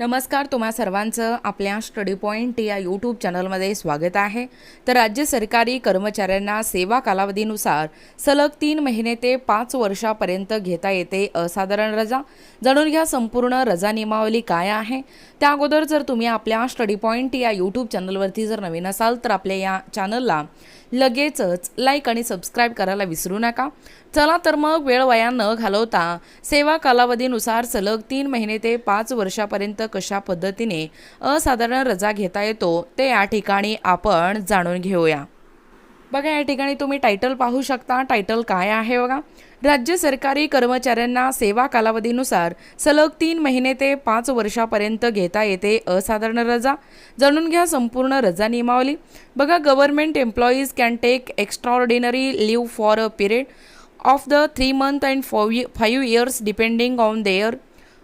नमस्कार तुम्हा सर्वांचं आपल्या स्टडी पॉईंट या यूट्यूब चॅनलमध्ये स्वागत आहे. तर राज्य सरकारी कर्मचाऱ्यांना सेवा कालावधीनुसार सलग तीन महिने ते पाच वर्षापर्यंत घेता येते असाधारण रजा. जाणून घ्या संपूर्ण रजा नियमावली काय आहे. त्या अगोदर जर तुम्ही आपल्या स्टडी पॉईंट या यूट्यूब चॅनलवरती जर नवीन असाल तर आपल्या या चॅनलला लगेचच लाईक आणि सबस्क्राईब करायला विसरू नका. चला तर मग वेळ वाया न घालवता सेवा कालावधीनुसार सलग तीन महिने ते पाच वर्षापर्यंत कशा पद्धतीने असाधारण रजा घेता येतो ते या ठिकाणी आपण जाणून घेऊया. बघा या ठिकाणी तुम्ही टायटल पाहू शकता. टायटल काय आहे बघा? राज्य सरकारी कर्मचाऱ्यांना सेवा कालावधीनुसार सलग तीन महिने ते पाच वर्षापर्यंत घेता येते असाधारण रजा. जाणून घ्या संपूर्ण रजा नियमावली. बघा government employees can take extraordinary leave for a period of the three month and five years depending on their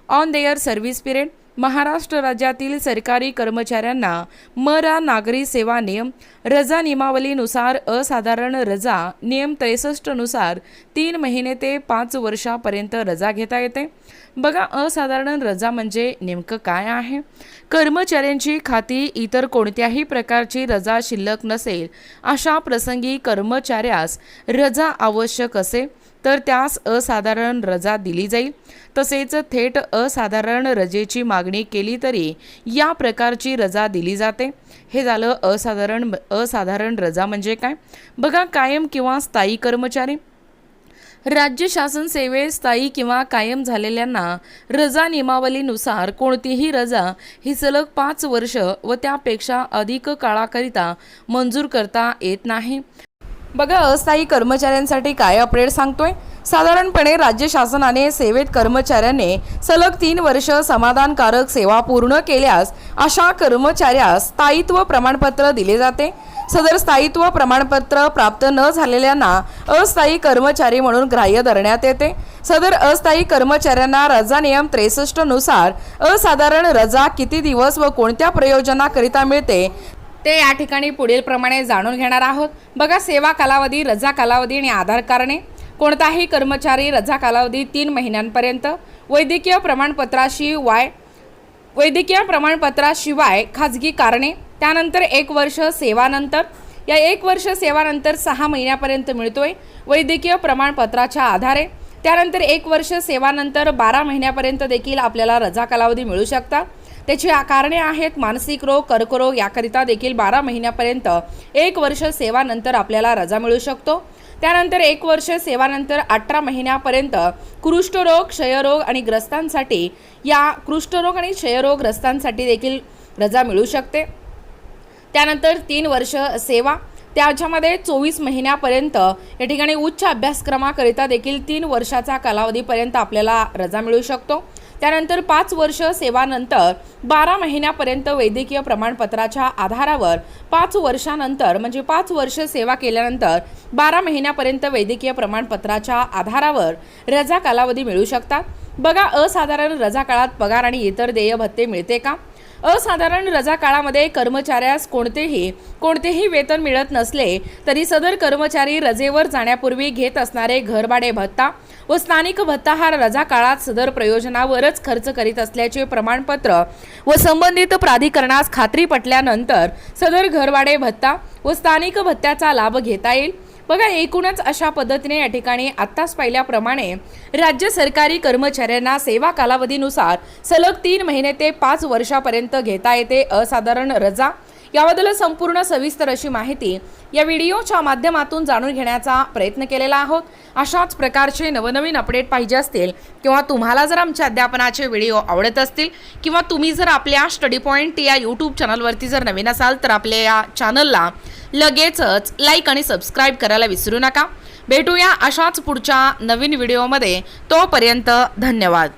on their service period Maharashtra राज्यातील सरकारी कर्मचाऱ्यांना मरा नागरी सेवा नियम रजा नियमावलीनुसार असाधारण रजा नियम त्रेसष्टनुसार तीन महिने ते पाच वर्षापर्यंत रजा घेता येते. बघा असाधारण रजा म्हणजे नेमकं काय आहे? कर्मचाऱ्यांची खाती इतर कोणत्याही प्रकारची रजा शिल्लक नसेल अशा प्रसंगी कर्मचाऱ्यास रजा आवश्यक असे. तर त्यास असाधारण रजा दिली जाईल. तसेच थेट असाधारण रजेची मागणी केली तरी या प्रकारची रजा दिली जाते. हे झालं असाधारण असाधारण रजा म्हणजे काय? बघा कायम किंवा स्थायी कर्मचारी. राज्य शासन सेवेत स्थायी किंवा कायम झालेल्यांना रजा नियमावलीनुसार कोणतीही रजा ही सलग पाच वर्ष व त्यापेक्षा अधिक काळाकरिता मंजूर करता येत नाही. बघा अस्थायी कर्मचाऱ्यांसाठी काय अपडेट सांगतोय? साधारणपणे राज्य शासनाने सेवेत कर्मचाऱ्याने सलग तीन वर्ष समाधानकारक सेवा पूर्ण केल्यास अशा कर्मचाऱ्यास स्थायित्व प्रमाणपत्र दिले जाते. सदर स्थायित्व प्रमाणपत्र प्राप्त न झालेल्यांना अस्थायी कर्मचारी म्हणून ग्राह्य धरण्यात येते. सदर अस्थायी कर्मचाऱ्यांना रजा नियम त्रेसष्टनुसार असाधारण रजा किती दिवस व कोणत्या प्रयोजनाकरिता मिळते ते या ठिकाणी पुढील प्रमाणे जाणून घेणार आहोत. बघा सेवा कालावधी रजा कालावधी आणि आधार कारणे. कोणताही कर्मचारी रजा कालावधी तीन महिन्यांपर्यंत. वैद्यकीय प्रमाणपत्राशिवाय वैद्यकीय प्रमाणपत्राशिवाय खाजगी कारणे. त्यानंतर एक वर्ष सेवानंतर. या एक वर्ष सेवानंतर सहा महिन्यापर्यंत मिळतोय वैद्यकीय प्रमाणपत्राच्या आधारे. त्यानंतर एक वर्ष सेवानंतर बारा महिन्यापर्यंत देखील आपल्याला रजा कालावधी मिळू शकतात त्याची कारणे आहेत मानसिक रोग कर्करोग याकरिता देखील बारा महिन्यापर्यंत एक वर्ष सेवानंतर आपल्याला रजा मिळू शकतो. त्यानंतर एक वर्ष सेवानंतर अठरा महिन्यापर्यंत कुष्ठरोग क्षयरोग आणि ग्रस्तांसाठी या कुष्ठरोग आणि क्षयरोग ग्रस्तांसाठी देखील रजा मिळू शकते. त्यानंतर तीन वर्ष सेवा. त्याच्यामध्ये चोवीस महिन्यापर्यंत या ठिकाणी उच्च अभ्यासक्रमाकरिता देखील तीन वर्षाचा कालावधीपर्यंत आपल्याला रजा मिळू शकतो. त्यानंतर पाच वर्ष सेवानंतर बारा महिन्यापर्यंत वैद्यकीय प्रमाणपत्राच्या आधारावर पाच वर्षानंतर म्हणजे पाच वर्ष सेवा केल्यानंतर बारा महिन्यापर्यंत वैद्यकीय प्रमाणपत्राच्या आधारावर रजा कालावधी मिळू शकतात. बघा असाधारण रजा काळात पगार आणि इतर देय भत्ते मिळते का? असाधारण रजा काळामध्ये कर्मचाऱ्यास कोणतेही कोणतेही वेतन मिळत नसले तरी सदर कर्मचारी रजेवर जाण्यापूर्वी घेत असणारे घरभाडे भत्ता व स्थानिक भत्ता हा रजा काळात सदर प्रयोजनावरच खर्च करीत असल्याचे प्रमाणपत्र व संबंधित प्राधिकरणास खात्री पटल्यानंतर सदर घरभाडे भत्ता व स्थानिक भत्त्याचा लाभ घेता येईल. बघा एकूणच अशा पद्धतीने या ठिकाणी आत्ताच पाहिल्याप्रमाणे राज्य सरकारी कर्मचाऱ्यांना सेवा कालावधीनुसार सलग तीन महिने ते पाच वर्षापर्यंत घेता येते असाधारण रजा. याबद्दल संपूर्ण सविस्तर अशी माहिती या व्हिडिओच्या माध्यमातून जाणून घेण्याचा प्रयत्न केलेला आहोत. अशाच प्रकारचे नवनवीन अपडेट पाहिजे असतील किंवा तुम्हाला जर आमच्या अध्यापनाचे व्हिडिओ आवडत असतील किंवा तुम्ही जर आपल्या स्टडी पॉईंट या यूट्यूब चॅनलवरती जर नवीन असाल तर आपल्या या चॅनलला लगेचच लाईक आणि सबस्क्राईब करायला विसरू नका. भेटूया अशाच पुढच्या नवीन व्हिडिओमध्ये. तोपर्यंत धन्यवाद.